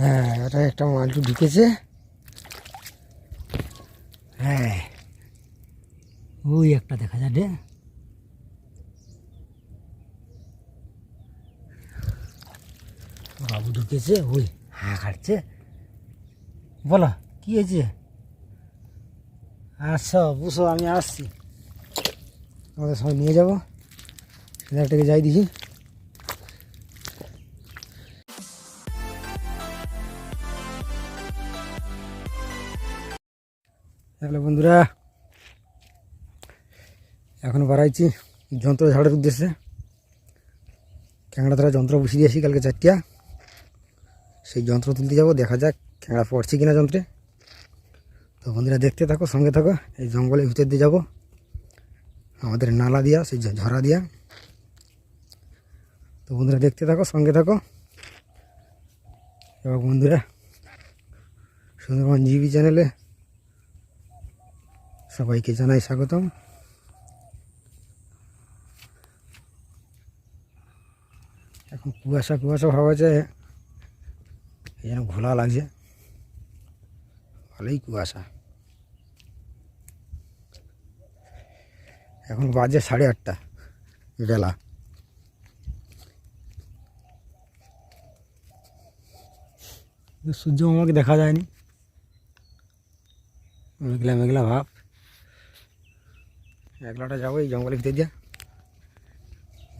হ্যাঁ ওটা একটা মালটু ঢুকেছে। হ্যাঁ। ওই একটা দেখা যাবে বাবু ঢুকেছে, ওই হ্যাঁ খাটছে। বলো, কি হয়েছে? আচ্ছা বুঝো আমি আসছি। আমাদের সবাই নিয়ে যাব। সেটাকে যাই দেখি। হ্যালো বন্ধুরা, এখন বাড়াইছি যন্ত্র ঝাড়ের উদ্দেশ্যে। ক্যাংড়া দ্বারা যন্ত্র বসিয়ে দিয়েছি কালকে চারটিয়া সেই যন্ত্র তুলতে যাব, দেখা যাক ক্যাংড়া পড়ছে কিনা যন্ত্রে। তো বন্ধুরা, দেখতে থাকো, সঙ্গে থাকো, এই জঙ্গলের ভিতর দিয়ে যাব। আমাদের নালা দিয়া, সেই ঝরা দিয়া। তো বন্ধুরা, দেখতে থাকো, সঙ্গে থাকো। এবং বন্ধুরা, সুন্দরবন জিবি চ্যানেলে সবাইকে জানাই স্বাগতম। এখন কুয়াশা কুয়াশা ভাব আছে এই যেন ঘোলা লাগছে। ভালোই কুয়াশা। এখন বাজে সাড়ে আটটা, বেলা। সূর্য আমাকে দেখা যায়নি। মেঘলা মেঘলা ভাব। একলাটা যাব, এই জঙ্গলের ভিতর দিয়ে।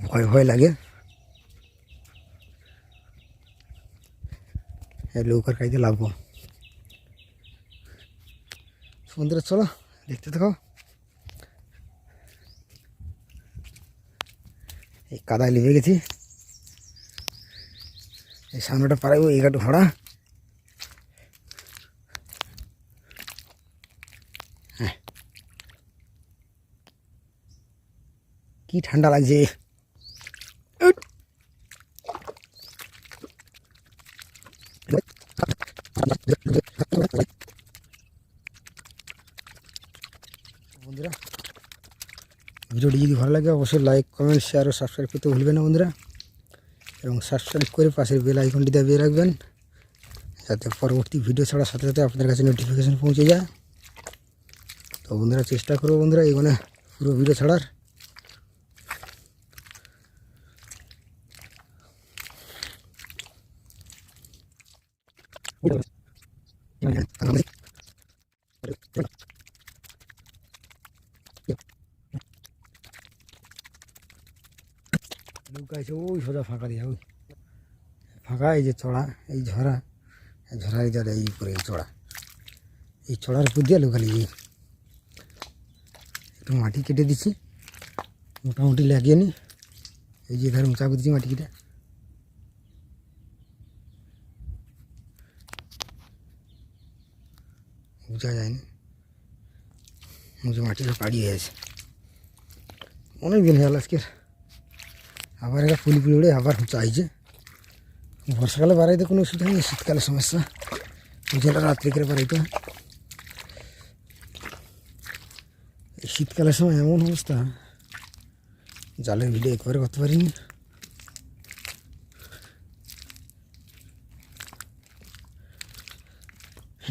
ভয় ভয় লাগে। লৌকার কাইতে লাগবো। সমুদ্রে চলো, দেখতে থাকো। এই কাদায় লেগে গেছি। এই সামনেটা পারাইবো এই গাটু ভাড়া। কি ঠান্ডা লাগছে বন্ধুরা ভিডিওটি যদি ভালো লাগে অবশ্যই লাইক কমেন্ট শেয়ার ও সাবস্ক্রাইব করতে ভুলবেন না বন্ধুরা এবং সাবস্ক্রাইব করে পাশের বেল আইকনটি দাবিয়ে রাখবেন যাতে পরবর্তী ভিডিও ছাড়ার সাথে সাথে আপনাদের কাছে নোটিফিকেশান পৌঁছে যায় তো বন্ধুরা চেষ্টা করব বন্ধুরা এখানে পুরো ভিডিও ছাড়ার নৌকা ওই সোজা ফাঁকা দিয়ে, ওই। ফাঁকা, এই যে চড়া, এই ঝরা ঝরার এই ধারে এই উপরে এই চড়া। এই চড়ার উপর দিয়ে লোকালি একটু মাটি কেটে দিচ্ছি, মোটামুটি লাগিয়ে নি। এই যে ধারে উঁচা করে দিচ্ছি মাটি কেটে বোঝা যায়নি। মুঝে মাটিটা পাড়ি হয়ে আছে। অনেক দিন হয়ে গেল আজকের। আবার এটা ফুলি ফুলি উড়ে আবার চাইছে বর্ষাকালে বাড়াইতে কোনো অসুবিধা নেই, শীতকালে সমস্যা। যেটা রাত্রি করে বাড়াইতে শীতকালের সময় এমন অবস্থা জালের ভিডিও একবারে করতে পারিনি।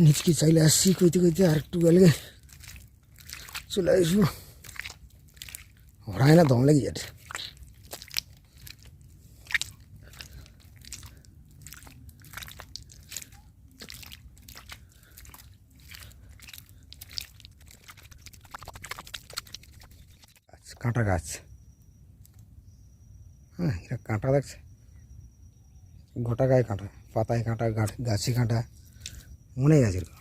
নিচকে চাইলে আসছি, কইতে কইতে আর একটু গেলে চলে আসব। ওরাই না দম লেগে যাচ্ছে গাছ কাঁটা গাছ। হ্যাঁ এটা কাঁটা দেখছে। গোটা গায়ে কাঁটা, পাতায় কাঁটা, গাছে কাঁটা, মনে গেছে এরকম।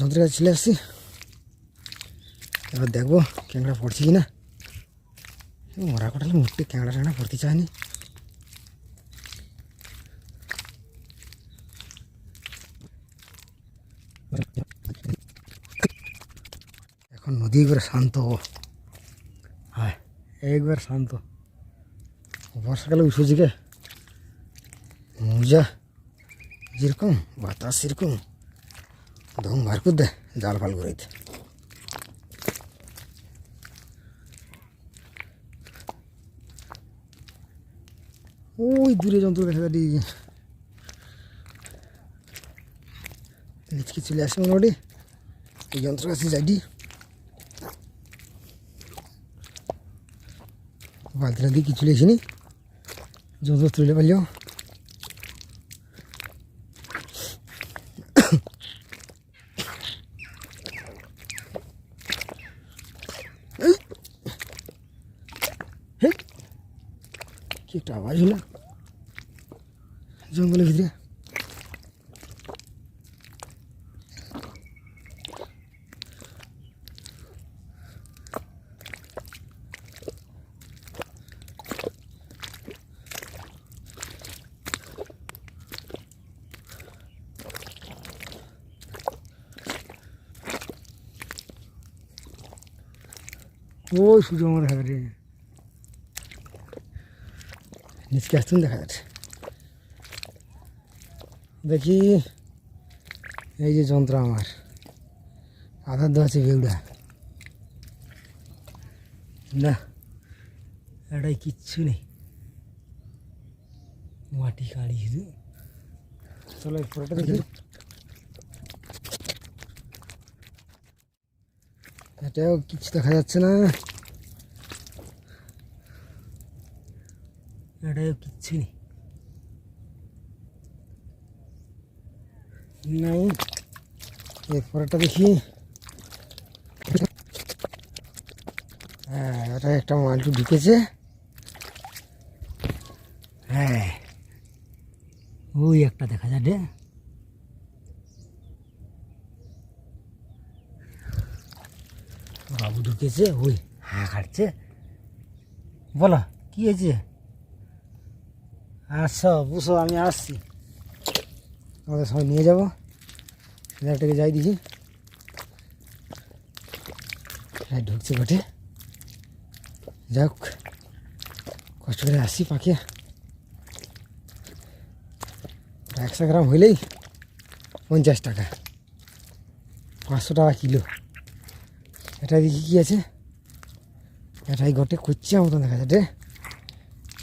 যন্ত্রের কাছে চলে আসছি। এবার দেখব ক্যাংড়া পড়ছে কি না মরা কটালে মুখে ক্যাংড়া ট্যাংড়া পড়তে চায়নি এখন নদী একবার শান্ত। হ্যাঁ একবার শান্ত। বর্ষাকালে উঠেছি কে মোজা। যেরকম বাতাস, সেরকম দম বার করে দেয় জাল ফাল করে দিতে। ওই দূরে যন্ত্র দেখা যায় লিচকি চলে আসে মোটামুটি। এই যন্ত্র কাছে যাইডি। বালতিটা দিয়ে কিছু লেছিনি যন্ত্র তুলে পারলেও কি একটা আওয়াজ হলো। জঙ্গলের ভিতরে। ওই সূর্য আমার দেখা যাচ্ছে। নিচকে আসতুন দেখা যাচ্ছে। দেখি এই যে যন্ত্র আমার। আধার দেওয়া আছে বেউড়া। না এটাই কিচ্ছু নেই। মাটি কাড়ি চলো ফটোটা দেখি। এটাও কিছু দেখা যাচ্ছে না। এটাও কিচ্ছু নেই নাই ফটোটা দেখি। হ্যাঁ এটা একটা মালটু ঢুকেছে। হ্যাঁ ওই একটা দেখা যাবে বাবু ঢুকেছে ওই হ্যাঁ খাটছে। বলো, কি হয়েছে? আচ্ছা বুঝো আমি আসছি। আমাদের সবাই নিয়ে যাব। একটাকে যাই দিছি ঢুকছে বটে। যাক কষ্ট করে আসি পাখি। একশো গ্রাম হইলেই পঞ্চাশ টাকা। পাঁচশো টাকা কিলো। এটা দেখি কী আছে? এটাই গটে করছে মতন দেখা যাচ্ছে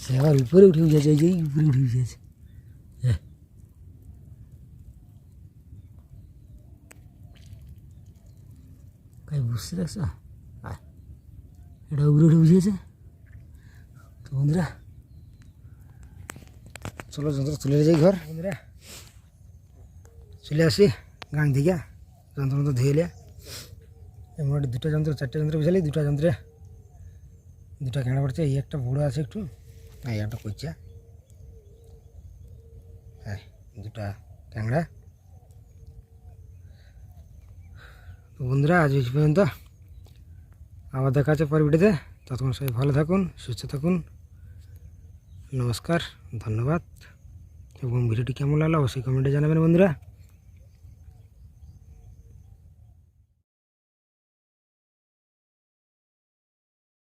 সে আবার উপরে উঠে উঠেছে এই যে উপরে উঠে উঠেছে হ্যাঁ কাই বুঝতে আয়। এটা উপরে উঠে বুঝিয়েছে তো বন্ধুরা চলো যন্ত্র তুলে যাই ঘর। বন্ধুরা। চলে আসি গাং থেকে। যন্ত্র ধুয়ে মোটামুটি দুটো যন্ত্র, চারটে যন্ত্র বুঝালি দুটো যন্ত্রে, দুটো কেনা পড়ছে, এই একটা বড়ো আছে একটু, এই একটা কইচা হ্যাঁ দুটা ট্যাংরা তো বন্ধুরা, আজ এই পর্যন্ত। আবার দেখা আছে পরের ভিডিওতে। ততক্ষণ সবাই ভালো থাকুন, সুস্থ থাকুন। নমস্কার, ধন্যবাদ। এবং ভিডিওটি কেমন লাগল অবশ্যই কমেন্টে জানাবেন বন্ধুরা।